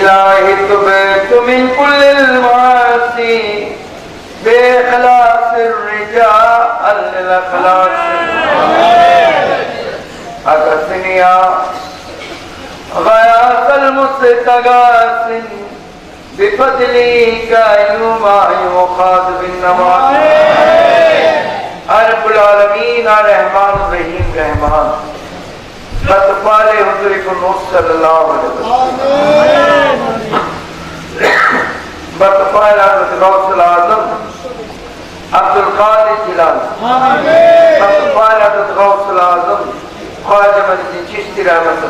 الہی تبت من کل المعاسی بے خلاص الرجاء اللہ للخلاص اگسنیا غیاس المستغاث بفضلی کا یوما بن نمائی عرب العالمین رحمان رحیم رحمان ফতফালে হুজুরিকুল নূর সাল্লাল্লাহু আলাইহি ওয়াসাল্লাম। ফতফালে হযরত গাউসুল আযম আব্দুল কাদের জিলানি। আমিন। ফতফালে হযরত গাউসুল আযম خواجہ مجدی چشتی رحمت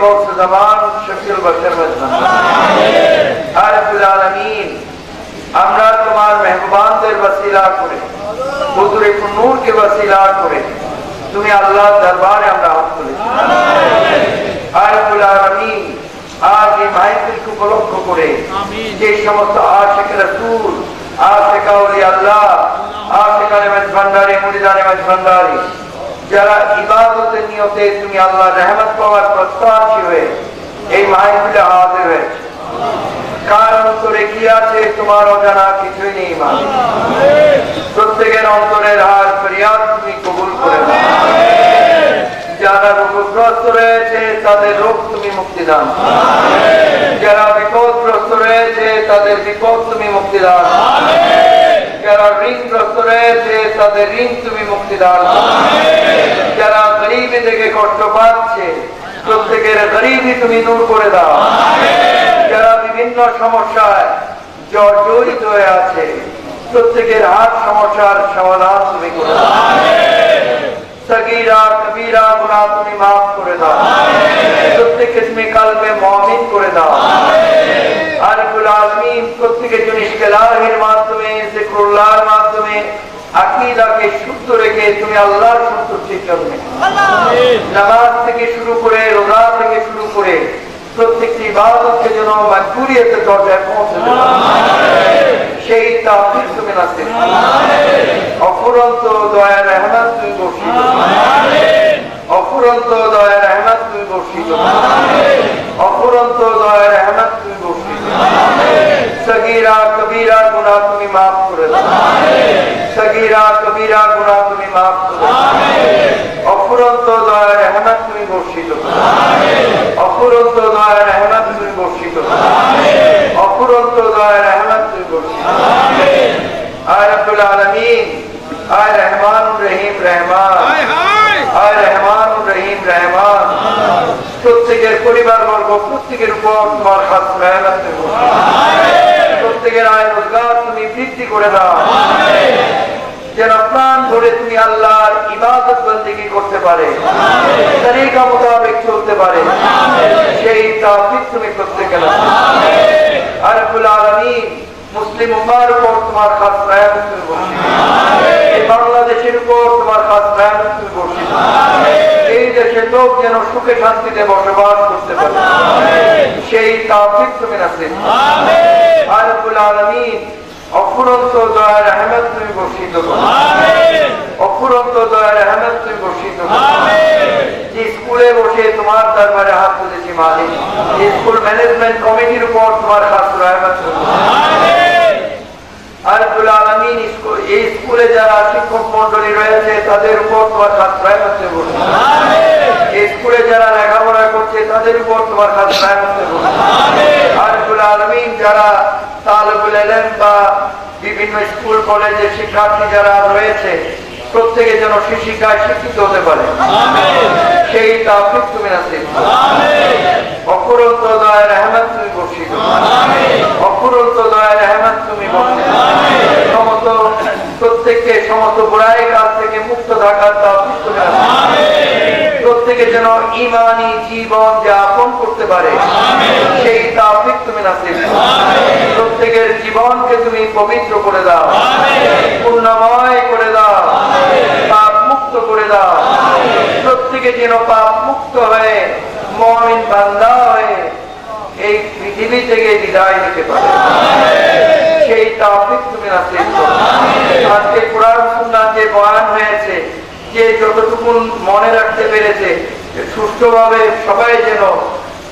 গৌস জামান শফিউল বশর আলামিন আমরা তোমার মেহবানদের বসিলা করে হুজুরে কুনুরকে বসিলা করে তুমি আল্লাহ দরবারে আমরা হাত তুলেছি। আরবুল আলামিন আজ এই মাহিদকে উপলক্ষ করে যে সমস্ত আশেখ রসুল আশেখ আউলি আল্লাহ আশেখ আলমেজ ভান্ডারী মুরিদ আলমেজ ভান্ডারী যারা ইবাদতের নিয়তে তুমি আল্লাহ রহমত পাওয়ার প্রত্যাশী হয়ে এই মাহিদুলে হাজির হয়েছে। কার অন্তরে কি আছে তোমার অজানা কিছুই নেই প্রত্যেকের অন্তরের হার ফরিয়াদ তুমি কবুল করে যারা রোগগ্রস্ত রয়েছে, তাদের রোগ তুমি মুক্তি দান যারা বিপদগ্রস্ত রয়েছে, তাদের বিপদ তুমি মুক্তি দান যারা ঋণগ্রস্ত রয়েছে তাদের ঋণ তুমি মুক্তি দান যারা গরিবী থেকে কষ্ট পাচ্ছে, প্রত্যেকের গরিবী তুমি দূর করে দাও। যারা বিভিন্ন সমস্যায় জর্জরিত হয়ে আছে, প্রত্যেকের হাত সমস্যার সমাধান তুমি করে দাও। সগীরা কবিরা, গুনাহ তুমি মাফ করে দাও। প্রত্যেককে তুমি কালবে মুমিন করে দাও। প্রত্যেকের জন্য ইশকেলাহের মাধ্যমে জিক্রুল্লাহর মাধ্যমে আকীদাকে শুদ্ধ রেখে তুমি আল্লাহর সন্তুষ্টির জন্য। নামাজ থেকে শুরু করে রোজা থেকে শুরু করে প্রত্যেকটি ইবাদতকে যেন মাকবুলিয়তের দরজায় পৌঁছে সেই তুমি নাসিব অফুরন্ত দয়া রহমত তুমি অফুরন্ত দয়া রহমত তুমি বর্ষিত অফুরন্ত দয়া রহমত তুমি বর্ষিত সগীরা কবিরা গুনাহ তুমি মাফ করে দাও সগীরা কবিরা গুনাহ তুমি মাফ করে অফুরন্ত দয়া রহমত তুমি বর্ষিত অফুরন্ত দয়া রহমত তুমি বর্ষিত অফুরন্ত দয়া রহমত তুমি বর্ষিত আয় রব্বুল আলামিন আয় রহমান রহিম রহমান। আয় রহমান রহিম রহমান। প্রত্যেকের পরিবার বর্গ প্রত্যেকের উপর তোমার খাস মেহনত প্রত্যেকের আয় রোজগার তুমি বৃদ্ধি করে দাও। যেন প্রাণ ধরে তুমি আল্লাহর ইবাদত বন্দিগি করতে পারে। তরিকা মোতাবেক চলতে পারে। সেই তাফিক তুমি প্রত্যেকের আরবুল আলমিন মুসলিম উপর তোমার খাস রায়াত তুমি এই বাংলাদেশের উপর তোমার খাস রায়াত তুমি বর্ষিত। এই দেশের লোক যেন সুখে শান্তিতে বসবাস করতে পারে। সেই তাফিক তুমি নাসিব আরবুল আলমিন অফুরন্ত দয়া বর্ষিত করো। অফুরন্ত দয়া রহমত তুমি বর্ষিত করো যে স্কুলে বসে তোমার দরবারে হাত তুলেছি মালিক স্কুল ম্যানেজমেন্ট কমিটির উপর তোমার খাস রহমত আরবুল আলমিন এই স্কুলে যারা শিক্ষক মন্ডলী রয়েছে তাদের উপর তোমার খাস রহমত এই স্কুলে যারা লেখাপড়া করছে তাদের উপর তোমার খাস রহমত করো। আরবুল আলমিন যারা তালেবুল এলেম বা বিভিন্ন স্কুল কলেজের শিক্ষার্থী যারা রয়েছে প্রত্যেকে যেন শিশিকায় শিক্ষিত হতে পারে। সেই তাফিক তুমি নাসিব অফুরন্ত দয়া রহমত তুমি বর্ষিত অফুরন্ত দয়া রহমত তুমি বর্ষিত সমস্ত প্রত্যেককে সমস্ত বুড়াই কাজ থেকে মুক্ত থাকার ইমানি জীবন যাপন করতে পারে। সেই তাফিক তুমি নাসিব প্রত্যেকের জীবনকে তুমি পবিত্র করে দাও। পূর্ণময় করে দাও। পাপ মুক্ত করে দাও। প্রত্যেকে যেন পাপ মুক্ত হয়ে মমিন বান্দা হয়ে এই পৃথিবী থেকে বিদায় নিতে পারে। সেই তাফিক তুমি নাসিব আজকে কোরআন সুন্নাতে বয়ান হয়েছে যে যতটুকু মনে রাখতে পেরেছে যে সুষ্ঠুভাবে সবাই যেন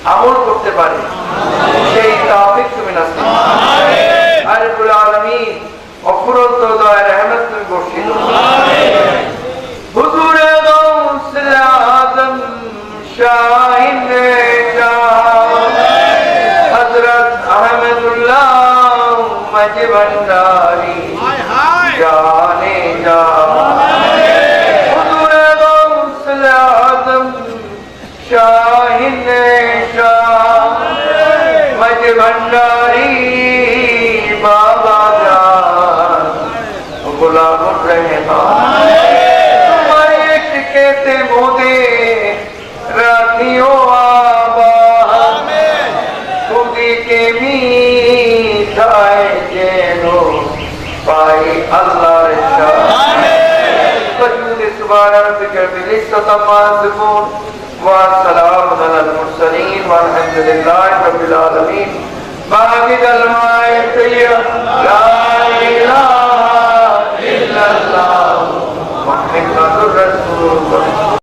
আমল করতে পারে সেই তাফিক তুমি আরিফুল আলমী অফুরন্ত দয়া রহমত তুমি বর্ষিত হুজুরে গৌসল আজম শাহিন শাহ হযরত আহমদুল্লাহ মজবন্দারি गुलाम रहमान कहते मोदे रातियों के मीठाए जेनो पाई अल्लाह सजूद सुबारा फ़िक्र बिलिस्तता माज़मून والسلام على المرسلين والحمد لله رب العالمين باقي الماء لا اله اللهم وحفظ الرسول